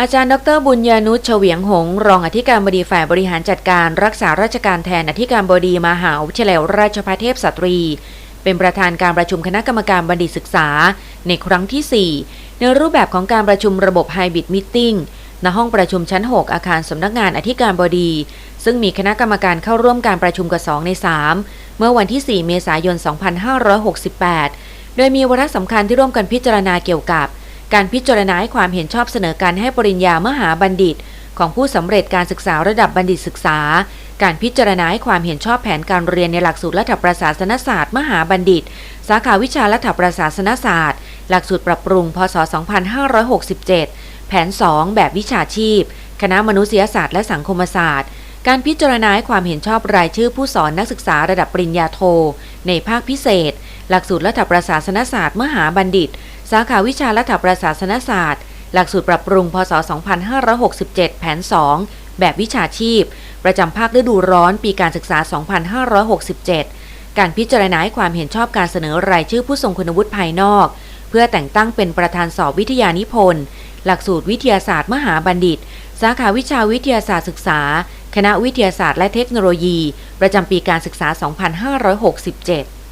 อาจารย์ ดร บุญญานุชเฉวียงหง รองอธิการบดีฝ่ายบริหารจัดการรักษาราชการแทนอธิการบดีมหาวิทยาลัยราชภัฏเทพสตรี เป็นประธานการประชุมคณะกรรมการบัณฑิตศึกษา ในครั้งที่ 4 ในรูปแบบของการประชุมระบบไฮบริดมิทติ้งณห้องประชุมชั้น 6 อาคารสำนักงานอธิการบดี ซึ่งมีคณะกรรมการเข้าร่วมการประชุมกว่า2ใน 3 เมื่อวันที่ 4 เมษายน 2568 โดยมีวาระสำคัญที่ร่วมกันพิจารณาเกี่ยวกับ การพิจารณาให้ความเห็นชอบเสนอการให้ปริญญามหาบัณฑิต ของผู้สำเร็จการศึกษาระดับบัณฑิตศึกษา การพิจารณาให้ความเห็นชอบแผนการเรียนในหลักสูตรรัฐประศาสนศาสตร์ มหาบัณฑิต สาขาวิชารัฐประศาสนศาสตร์ หลักสูตรปรับปรุง พศ 2567 แผน 2 แบบวิชาชีพ คณะมนุษยศาสตร์และสังคมศาสตร์การพิจารณาให้ความเห็นชอบรายชื่อผู้สอนนักศึกษาระดับปริญญาโท ในภาคพิเศษ หลักสูตรรัฐประศาสนศาสตร์มหาบัณฑิต สาขาวิชารัฐประศาสนศาสตร์ หลักสูตรปรับปรุง พศ 2567 แผน 2 แบบวิชาชีพ ประจำภาคฤดูร้อนปีการศึกษา 2567 การพิจารณาให้ความเห็นชอบการเสนอรายชื่อผู้ทรงคุณวุฒิภายนอก เพื่อแต่งตั้งเป็นประธานสอบวิทยานิพนธ์ หลักสูตรวิทยาศาสตร์มหาบัณฑิต สาขาวิชาวิทยาศาสตร์ศึกษา คณะวิทยาศาสตร์และเทคโนโลยี ประจำปีการศึกษา 2567